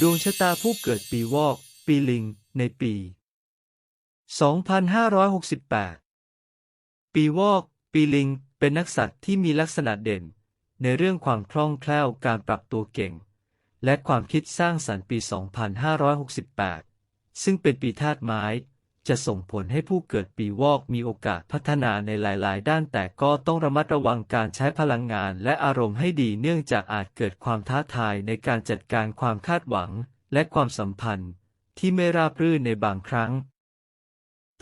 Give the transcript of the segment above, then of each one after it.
ดวงชะตาผู้เกิดปีวอก ปีลิง ในปี 2568 ปีวอก ปีลิง เป็นนักสัตว์ที่มีลักษณะเด่น ในเรื่องความคล่องแคล่วการปรับตัวเก่ง และความคิดสร้างสรรค์ปี 2568 ซึ่งเป็นปีธาตุไม้ จะส่งผลให้ผู้เกิดปีวอกมีโอกาสพัฒนาในหลาย ๆ ด้านแต่ก็ต้องระมัดระวังการใช้พลังงานและอารมณ์ให้ดีเนื่องจากอาจเกิดความท้าทายในการจัดการความคาดหวังและความสัมพันธ์ ที่ไม่ราบรื่นในบางครั้ง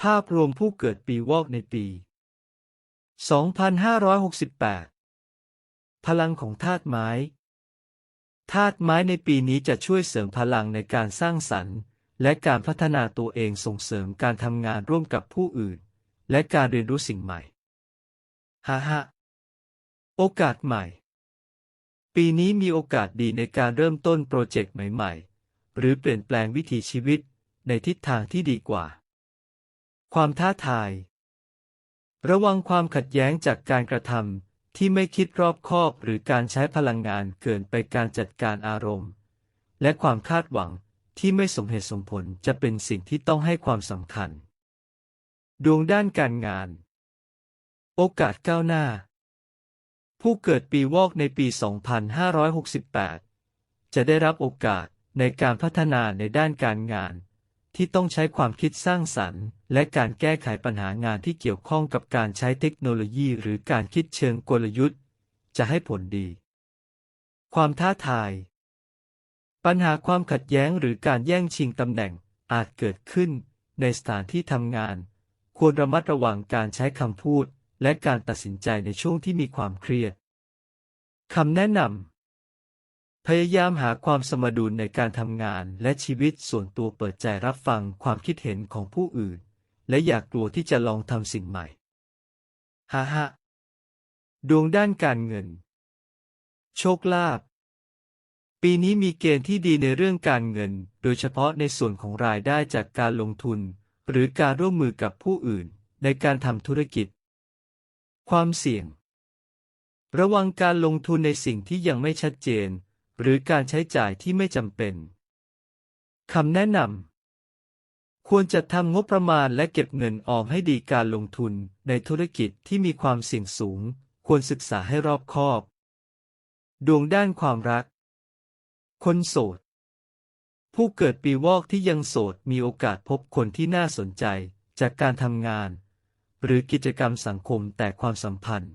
ภาพรวมผู้เกิดปีวอกในปี 2568 พลังของธาตุไม้ธาตุไม้ในปีนี้จะช่วยเสริมพลังในการสร้างสรรค์ และการพัฒนาตัวเองส่งเสริมการทำงานร่วมกับผู้อื่น และการเรียนรู้สิ่งใหม่ฮ่าฮ่าโอกาสใหม่ ปีนี้มีโอกาสดีในการเริ่มต้นโปรเจกต์ใหม่ ๆ หรือเปลี่ยนแปลงวิถีชีวิตในทิศทางที่ดีกว่า ความท้าทาย ระวังความขัดแย้งจากการกระทำที่ไม่คิดรอบคอบหรือการใช้พลังงานเกินไปการจัดการอารมณ์ และความคาดหวัง ที่ไม่สมเหตุสมผลจะเป็นสิ่งที่ต้องให้ความสำคัญ ดวงด้านการงาน โอกาสก้าวหน้า ผู้เกิดปีวอกในปี 2568 จะได้รับโอกาสในการพัฒนาในด้านการงาน ที่ต้องใช้ความคิดสร้างสรรค์ และการแก้ไขปัญหางานที่เกี่ยวข้องกับการใช้เทคโนโลยีหรือการคิดเชิงกลยุทธ์ จะให้ผลดี ความท้าทาย ปัญหาความขัดแย้งหรือการแย่งชิงตำแหน่งอาจเกิดขึ้นในสถานที่ทำงาน ควรระมัดระวังการใช้คำพูด และการตัดสินใจในช่วงที่มีความเครียดคำแนะนำพยายามหาความสมดุลในการทำงานและชีวิตส่วนตัวเปิดใจรับฟังความคิดเห็นของผู้อื่น และอยากกลัวที่จะลองทำสิ่งใหม่ฮ่าฮ่าดวงด้านการเงิน โชคลาภ ปีนี้มีเกณฑ์ที่ดีในเรื่องการเงิน โดยเฉพาะในส่วนของรายได้จากการลงทุน หรือการร่วมมือกับผู้อื่น ในการทำธุรกิจ ความเสี่ยง ระวังการลงทุนในสิ่งที่ยังไม่ชัดเจน หรือการใช้จ่ายที่ไม่จำเป็นคำแนะนำควรจะทำงบประมาณและเก็บเงินออมให้ดีการลงทุนในธุรกิจที่มีความเสี่ยงสูง ควรศึกษาให้รอบคอบ ดวงด้านความรัก คนโสด ผู้เกิดปีวอกที่ยังโสดมีโอกาสพบคนที่น่าสนใจจากการทำงาน หรือกิจกรรมสังคมแต่ความสัมพันธ์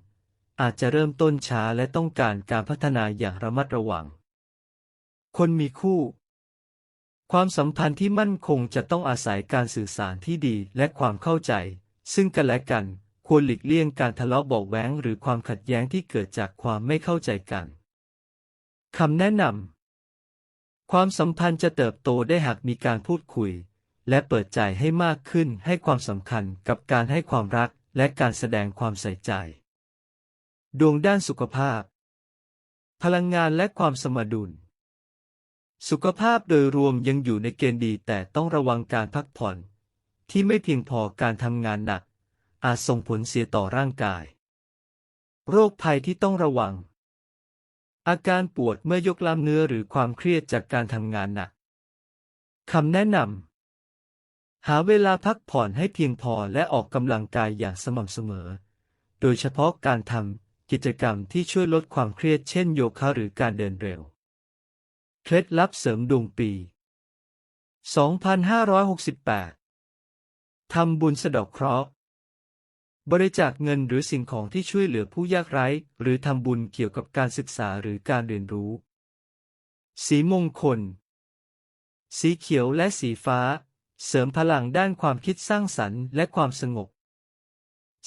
อาจจะเริ่มต้นช้าและต้องการการพัฒนาอย่างระมัดระวัง คนมีคู่ ความสัมพันธ์ที่มั่นคงจะต้องอาศัยการสื่อสารที่ดีและความเข้าใจ ซึ่งกันและกันควรหลีกเลี่ยงการทะเลาะเบาะแว้งหรือความขัดแย้งที่เกิดจากความไม่เข้าใจกันคำแนะนำ ความสัมพันธ์จะเติบโตได้หากมีการพูดคุย และเปิดใจให้มากขึ้นให้ความสำคัญกับการให้ความรักและการแสดงความใส่ใจ ดวงด้านสุขภาพ พลังงานและความสมดุล สุขภาพโดยรวมยังอยู่ในเกณฑ์ดีแต่ต้องระวังการพักผ่อน ที่ไม่เพียงพอการทำงานหนัก อาจส่งผลเสียต่อร่างกาย โรคภัยที่ต้องระวัง อาการปวดเมื่อยกล้ามเนื้อหรือความเครียดจากการทำงานหนักคำแนะนำหาเวลาพักผ่อนให้เพียงพอและออกกำลังกายอย่างสม่ำเสมอ โดยเฉพาะการทำกิจกรรมที่ช่วยลดความเครียดเช่นโยคะหรือการเดินเร็ว เคล็ดลับเสริมดวงปี 2568ทำบุญสะดอกเคราะห์ บริจาคเงินหรือสิ่งของที่ช่วยเหลือผู้ยากไร้ หรือทำบุญเกี่ยวกับการศึกษาหรือการเรียนรู้ สีมงคล สีเขียวและสีฟ้า เสริมพลังด้านความคิดสร้างสรรค์และความสงบ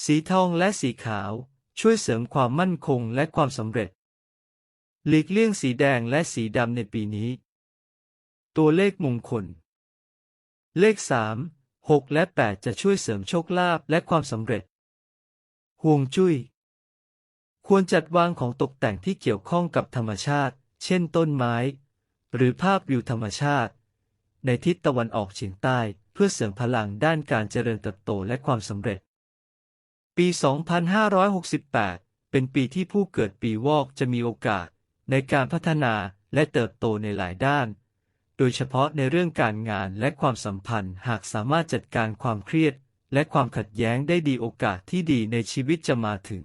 สีทองและสีขาว ช่วยเสริมความมั่นคงและความสำเร็จ หลีกเลี่ยงสีแดงและสีดำในปีนี้ ตัวเลขมงคล เลข 3 6 และ 8 จะช่วยเสริมโชคลาภและความสำเร็จ ห่วงจุ้ย ควรจัดวางของตกแต่งที่เกี่ยวข้องกับธรรมชาติ เช่นต้นไม้ หรือภาพวิวธรรมชาติ ในทิศตะวันออกเฉียงใต้เพื่อเสริมพลังด้านการเจริญเติบโตและความสำเร็จ ปี 2568 เป็นปีที่ผู้เกิดปีวอกจะมีโอกาสในการพัฒนาและเติบโตในหลายด้าน โดยเฉพาะในเรื่องการงานและความสัมพันธ์หากสามารถจัดการความเครียด และความขัดแย้งได้ดีโอกาสที่ดีในชีวิตจะมาถึง